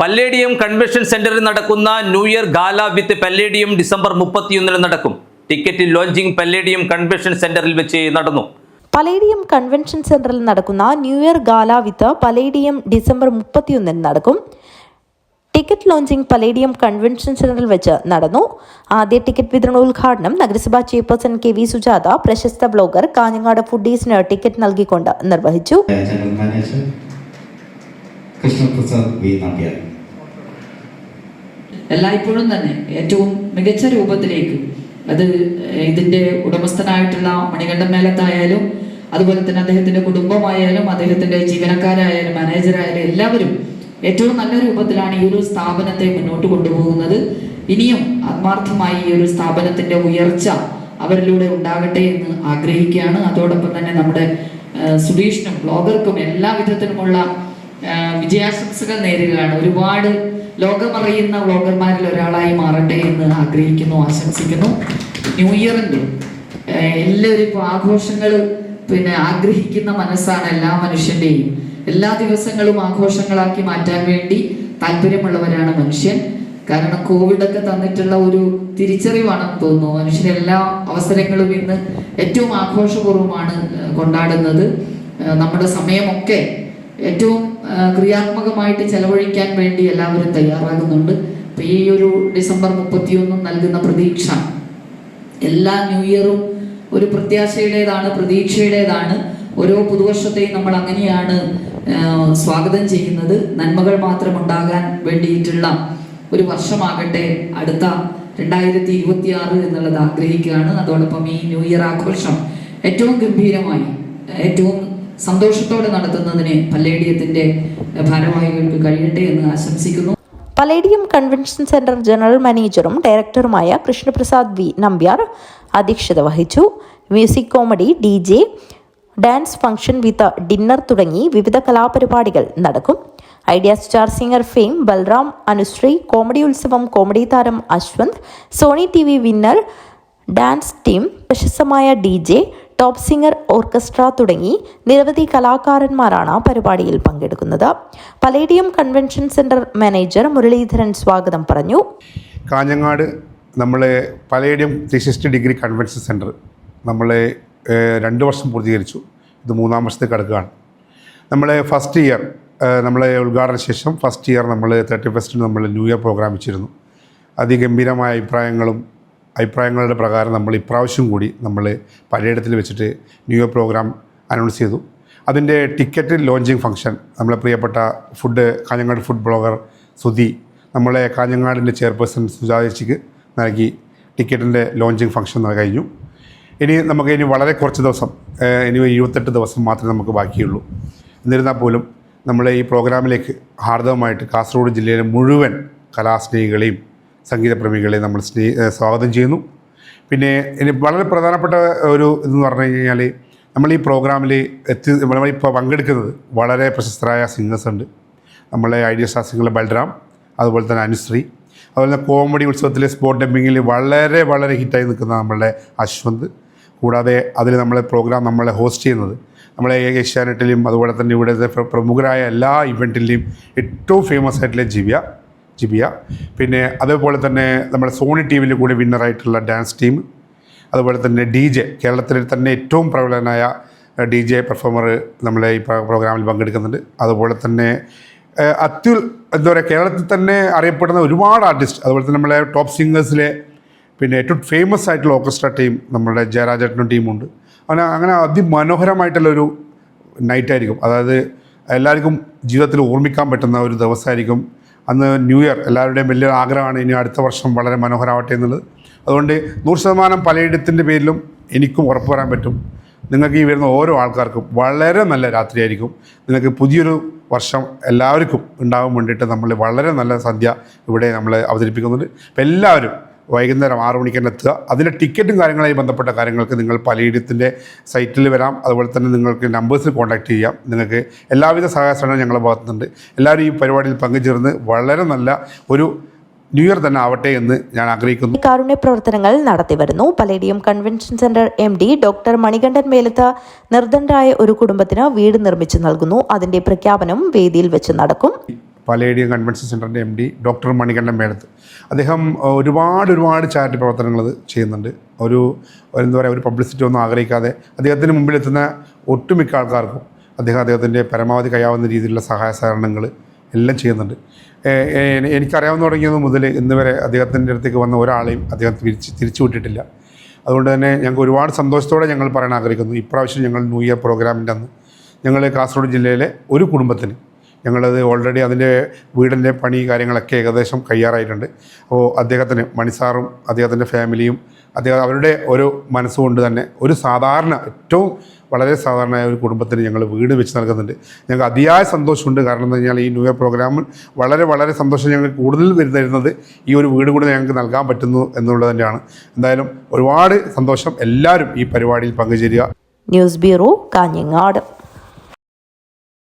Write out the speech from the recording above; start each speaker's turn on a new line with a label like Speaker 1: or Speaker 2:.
Speaker 1: Palladium convention സെന്ററിൽ നടക്കുന്ന new year gala with Palladium December മുപ്പത്തിയൊന്നിന് നടക്കും. ടിക്കറ്റ് ലോഞ്ചിങ് പല്ലേഡിയം കൺവെൻഷൻ സെന്ററിൽ വെച്ച് നടന്നു.
Speaker 2: പലേഡിയം കൺവെൻഷൻ സെന്ററിൽ നടക്കുന്ന new year gala with Palladium December മുപ്പത്തിയൊന്നിന് നടക്കും. ടിക്കറ്റ് ലോഞ്ചിംഗ് പലേഡിയം കൺവെൻഷൻ സെന്ററിൽ വെച്ച് നടന്നു. ആദ്യ ടിക്കറ്റ് വിതരണോദ്ഘാടനം നഗരസഭാ ചെയർപേഴ്സൺ കെ വി സുജാത പ്രശസ്ത ബ്ലോഗർ കാഞ്ഞങ്ങാട് ഫുഡീസിന് ടിക്കറ്റ് നൽകിക്കൊണ്ട് നിർവഹിച്ചു.
Speaker 3: കൃഷ്ണപ്രസാദ് വി നമ്പ്യാർ.
Speaker 4: എല്ലായ്പ്പോഴും തന്നെ ഏറ്റവും മികച്ച രൂപത്തിലേക്ക് അത് ഇതിന്റെ ഉടമസ്ഥനായിട്ടുള്ള മണികണ്ഠൻ മേലത്തായാലും അതുപോലെ തന്നെ അദ്ദേഹത്തിന്റെ കുടുംബമായാലും അദ്ദേഹത്തിന്റെ ജീവനക്കാരായാലും മാനേജറായാലും എല്ലാവരും ഏറ്റവും നല്ല രൂപത്തിലാണ് ഈ ഒരു സ്ഥാപനത്തെ മുന്നോട്ട് കൊണ്ടുപോകുന്നത്. ഇനിയും ആത്മാർത്ഥമായി ഈ ഒരു സ്ഥാപനത്തിന്റെ ഉയർച്ച അവരിലൂടെ ഉണ്ടാകട്ടെ എന്ന് ആഗ്രഹിക്കുകയാണ്. അതോടൊപ്പം തന്നെ നമ്മുടെ സുധീഷിനും ബ്ലോഗർക്കും എല്ലാ വിധത്തിലുമുള്ള വിജയാശംസകൾ നേരുകയാണ്. ഒരുപാട് ലോകമറിയുന്ന വ്ളോഗർമാരിൽ ഒരാളായി മാറട്ടെ എന്ന് ആഗ്രഹിക്കുന്നു ആശംസിക്കുന്നു. ന്യൂ ഇയറിന്റെ എല്ലാവരും ഇപ്പോൾ ആഘോഷങ്ങൾ പിന്നെ ആഗ്രഹിക്കുന്ന മനസ്സാണ് എല്ലാ മനുഷ്യന്റെയും എല്ലാ ദിവസങ്ങളും ആഘോഷങ്ങളാക്കി മാറ്റാൻ വേണ്ടി താല്പര്യമുള്ളവരാണ് മനുഷ്യൻ. കാരണം കോവിഡ് ഒക്കെ തന്നിട്ടുള്ള ഒരു തിരിച്ചറിവാണെന്ന് തോന്നുന്നു. മനുഷ്യൻ എല്ലാ അവസരങ്ങളും ഇന്ന് ഏറ്റവും ആഘോഷപൂർവമാണ് കൊണ്ടാടുന്നത്. നമ്മുടെ സമയമൊക്കെ ഏറ്റവും ക്രിയാത്മകമായിട്ട് ചെലവഴിക്കാൻ വേണ്ടി എല്ലാവരും തയ്യാറാകുന്നുണ്ട്. അപ്പൊ ഈ ഒരു ഡിസംബർ മുപ്പത്തിയൊന്നും നൽകുന്ന പ്രതീക്ഷ എല്ലാ ന്യൂ ഇയറും ഒരു പ്രത്യാശയുടേതാണ് പ്രതീക്ഷയുടേതാണ്. ഓരോ പുതുവർഷത്തെയും നമ്മൾ അങ്ങനെയാണ് സ്വാഗതം ചെയ്യുന്നത്. നന്മകൾ മാത്രം ഉണ്ടാകാൻ വേണ്ടിയിട്ടുള്ള ഒരു വർഷമാകട്ടെ അടുത്ത രണ്ടായിരത്തി ഇരുപത്തി ആറ് എന്നുള്ളത് ആഗ്രഹിക്കുകയാണ്. അതോടൊപ്പം ഈ ന്യൂ ഇയർ ആഘോഷം ഏറ്റവും ഗംഭീരമായി ഏറ്റവും സന്തോഷത്തോടെ നടത്തുന്നതിന് പല്ലേഡിയത്തിന്റെ ഭാരവാഹികൾക്ക് കഴിയട്ടെ എന്ന് ആശംസിക്കുന്നു.
Speaker 2: പലേഡിയം കൺവെൻഷൻ സെന്റർ ജനറൽ മാനേജറും ഡയറക്ടറുമായ കൃഷ്ണപ്രസാദ് വി നമ്പ്യാർ അധ്യക്ഷത വഹിച്ചു. Music comedy D J dance function with dinner തുടങ്ങി വിവിധ കലാപരിപാടികൾ നടക്കും. Idea star singer fame Balram Anushree comedy Utsavam comedy താരം Ashwanth Sony T V winner dance team പ്രശസ്തമായ D J top singer orchestra തുടങ്ങി നിരവധി കലാകാരന്മാരാണ് പരിപാടിയിൽ പങ്കെടുക്കുന്നത്. Palladium convention centre manager Muraleedharan സ്വാഗതം പറഞ്ഞു.
Speaker 5: കാഞ്ഞങ്ങാട് നമ്മളെ Palladium three degree convention centre നമ്മളെ രണ്ട് വർഷം പൂർത്തീകരിച്ചു. ഇത് മൂന്നാം വർഷത്തെ കിടക്കുകയാണ്. നമ്മളെ ഫസ്റ്റ് ഇയർ നമ്മളെ ഉദ്ഘാടന ശേഷം ഫസ്റ്റ് ഇയർ നമ്മൾ തേർട്ടി ഫസ്റ്റിന് നമ്മൾ ന്യൂ ഇയർ പ്രോഗ്രാം വെച്ചിരുന്നു. അതിഗംഭീരമായ അഭിപ്രായങ്ങളും അഭിപ്രായങ്ങളുടെ പ്രകാരം നമ്മൾ ഇപ്രാവശ്യം കൂടി നമ്മൾ പലയിടത്തിൽ വെച്ചിട്ട് ന്യൂ ഇയർ പ്രോഗ്രാം അനൗൺസ് ചെയ്തു. അതിന്റെ ടിക്കറ്റ് ലോഞ്ചിങ് ഫംഗ്ഷൻ നമ്മളെ പ്രിയപ്പെട്ട food Kanhangad food blogger Sudhi നമ്മളെ കാഞ്ഞങ്ങാടിന്റെ ചെയർപേഴ്സൺ സുജാതേച്ചിക്ക് നൽകി ടിക്കറ്റിന്റെ ലോഞ്ചിങ് ഫംഗ്ഷൻ കഴിഞ്ഞു. ഇനി നമുക്ക് ഇനി വളരെ കുറച്ച് ദിവസം ഇനി ഇരുപത്തെട്ട് ദിവസം മാത്രമേ നമുക്ക് ബാക്കിയുള്ളൂ. എന്നിരുന്നാൽ പോലും നമ്മളെ ഈ പ്രോഗ്രാമിലേക്ക് ഹാർദവമായിട്ട് കാസർഗോഡ് ജില്ലയിലെ മുഴുവൻ കലാസ്നേഹികളെയും സംഗീതപ്രേമികളെയും നമ്മൾ സ്നേ സ്വാഗതം ചെയ്യുന്നു. പിന്നെ ഇനി വളരെ പ്രധാനപ്പെട്ട ഒരു ഇതെന്ന് പറഞ്ഞു കഴിഞ്ഞാൽ നമ്മൾ ഈ പ്രോഗ്രാമിൽ എത്തി നമ്മളിപ്പോൾ പങ്കെടുക്കുന്നത് വളരെ പ്രശസ്തരായ സിംഗേഴ്സ് ഉണ്ട്. നമ്മളെ ഐഡിയ സ്റ്റാർ ബൽറാം അതുപോലെ തന്നെ അനുശ്രീ അതുപോലെ തന്നെ കോമഡി ഉത്സവത്തിലെ സ്പോട്ട് ഡംപിങ്ങിൽ വളരെ വളരെ ഹിറ്റായി നിൽക്കുന്ന നമ്മളുടെ അശ്വന്ത്. കൂടാതെ അതിൽ നമ്മളെ പ്രോഗ്രാം നമ്മളെ ഹോസ്റ്റ് ചെയ്യുന്നത് നമ്മളെ ഏഷ്യാനെറ്റിലും അതുപോലെ തന്നെ ഇവിടുത്തെ പ്രമുഖരായ എല്ലാ ഇവന്റിലെയും ഏറ്റവും ഫേമസ് ആയിട്ടുള്ള ജിബിയ ജിബിയ. പിന്നെ അതേപോലെ തന്നെ നമ്മുടെ സോണി ടി വിയിൽ കൂടി വിന്നറായിട്ടുള്ള ഡാൻസ് ടീം. അതുപോലെ തന്നെ ഡി ജെ കേരളത്തിൽ തന്നെ ഏറ്റവും പ്രബലനായ ഡി ജെ പെർഫോമർ നമ്മളെ ഈ പ്രോഗ്രാമിൽ പങ്കെടുക്കുന്നുണ്ട്. അതുപോലെ തന്നെ അത്യു എന്താ പറയുക കേരളത്തിൽ തന്നെ അറിയപ്പെടുന്ന ഒരുപാട് ആർട്ടിസ്റ്റ് അതുപോലെ തന്നെ നമ്മളെ ടോപ്പ് സിംഗേഴ്സിലെ പിന്നെ ഏറ്റവും ഫേമസ് ആയിട്ടുള്ള ഓർക്കസ്ട്ര ടീം നമ്മുടെ ജയരാജേട്ടനും ടീമുണ്ട്. അങ്ങനെ അങ്ങനെ അതിമനോഹരമായിട്ടുള്ളൊരു നൈറ്റായിരിക്കും അതായത് എല്ലാവർക്കും ജീവിതത്തിൽ ഓർമ്മിക്കാൻ പറ്റുന്ന ഒരു ദിവസമായിരിക്കും അന്ന് ന്യൂ ഇയർ എല്ലാവരുടെയും വലിയൊരു ആഗ്രഹമാണ് ഇനി അടുത്ത വർഷം വളരെ മനോഹരമാവട്ടെ എന്നുള്ളത്. അതുകൊണ്ട് നൂറ് ശതമാനം പലയിടത്തിന്റെ പേരിലും എനിക്കും ഉറപ്പ് വരാൻ പറ്റും. നിങ്ങൾക്ക് ഈ വരുന്ന ഓരോ ആൾക്കാർക്കും വളരെ നല്ല രാത്രിയായിരിക്കും. നിങ്ങൾക്ക് പുതിയൊരു വർഷം എല്ലാവർക്കും ഉണ്ടാകാൻ വേണ്ടിയിട്ട് നമ്മൾ വളരെ നല്ല സന്ധ്യ ഇവിടെ നമ്മൾ അവതരിപ്പിക്കുന്നുണ്ട്. അപ്പോൾ എല്ലാവരും വൈകുന്നേരം ആറു മണിക്ക് തന്നെ എത്തുക. അതിന്റെ ടിക്കറ്റും കാര്യങ്ങളുമായി ബന്ധപ്പെട്ട കാര്യങ്ങൾക്ക് നിങ്ങൾ പലയിടത്തിന്റെ സൈറ്റിൽ വരാം. അതുപോലെ തന്നെ നിങ്ങൾക്ക് നമ്പേഴ്സിൽ കോൺടാക്റ്റ് ചെയ്യാം. നിങ്ങൾക്ക് എല്ലാവിധ സഹായ സഹകരണവും ഞങ്ങളുടെ ഭാഗത്തുനിന്നുണ്ട്. എല്ലാവരും ഈ പരിപാടിയിൽ പങ്കുചേർന്ന് വളരെ നല്ല ഒരു ന്യൂ ഇയർ തന്നെ ആവട്ടെ എന്ന് ഞാൻ ആഗ്രഹിക്കുന്നു.
Speaker 2: കാരുണ്യ പ്രവർത്തനങ്ങൾ നടത്തി വരുന്നു. Palladium convention centre M D doctor Manikandan Melath നിർദ്ധനരായ ഒരു കുടുംബത്തിന് വീട് നിർമ്മിച്ചു നൽകുന്നു. അതിന്റെ പ്രഖ്യാപനം വേദിയിൽ വെച്ച് നടക്കും.
Speaker 5: പലേഡിയം കൺവെൻഷൻ സെന്ററിന്റെ M D doctor Manikandan Melath അദ്ദേഹം ഒരുപാട് ഒരുപാട് ചാരിറ്റി പ്രവർത്തനങ്ങൾ ചെയ്യുന്നുണ്ട്. ഒരു എന്താ പറയുക ഒരു പബ്ലിസിറ്റി ഒന്നും ആഗ്രഹിക്കാതെ അദ്ദേഹത്തിന് മുമ്പിലെത്തുന്ന ഒട്ടുമിക്ക ആൾക്കാർക്കും അദ്ദേഹം അദ്ദേഹത്തിന്റെ പരമാവധി കഴിയാവുന്ന രീതിയിലുള്ള സഹായ സഹകരണങ്ങൾ എല്ലാം ചെയ്യുന്നുണ്ട്. എനിക്കറിയാവുന്ന തുടങ്ങിയത് മുതൽ ഇന്ന് വരെ അദ്ദേഹത്തിന്റെ അടുത്തേക്ക് വന്ന ഒരാളെയും അദ്ദേഹം തിരിച്ച് തിരിച്ചു വിട്ടിട്ടില്ല. അതുകൊണ്ട് തന്നെ ഞങ്ങൾക്ക് ഒരുപാട് സന്തോഷത്തോടെ ഞങ്ങൾ പറയാൻ ആഗ്രഹിക്കുന്നു. ഇപ്രാവശ്യം ഞങ്ങൾ ന്യൂ ഇയർ പ്രോഗ്രാമിന്റെ അന്ന് ഞങ്ങൾ കാസർഗോഡ് ജില്ലയിലെ ഒരു കുടുംബത്തിന് ഞങ്ങളത് ഓൾറെഡി അതിന്റെ വീടിന്റെ പണി കാര്യങ്ങളൊക്കെ ഏകദേശം കയ്യാറായിട്ടുണ്ട്. അപ്പോൾ അദ്ദേഹത്തിന് മണിസാറും അദ്ദേഹത്തിന്റെ ഫാമിലിയും അദ്ദേഹം അവരുടെ ഒരു മനസ്സുകൊണ്ട് തന്നെ ഒരു സാധാരണ ഏറ്റവും വളരെ സാധാരണമായ ഒരു കുടുംബത്തിന് ഞങ്ങൾ വീട് വെച്ച് നൽകുന്നുണ്ട്. ഞങ്ങൾക്ക് അതിയായ സന്തോഷമുണ്ട്. കാരണം എന്ന് കഴിഞ്ഞാൽ ഈ ന്യൂ ഇയർ പ്രോഗ്രാമിൽ വളരെ വളരെ സന്തോഷം ഞങ്ങൾ കൂടുതൽ വരുന്നത് ഈ ഒരു വീട് കൂടി ഞങ്ങൾക്ക് നൽകാൻ പറ്റുന്നു എന്നുള്ളത് തന്നെയാണ് എന്തായാലും ഒരുപാട് സന്തോഷം എല്ലാവരും ഈ പരിപാടിയിൽ പങ്കുചേരുക.
Speaker 2: News bureau Kanhangad.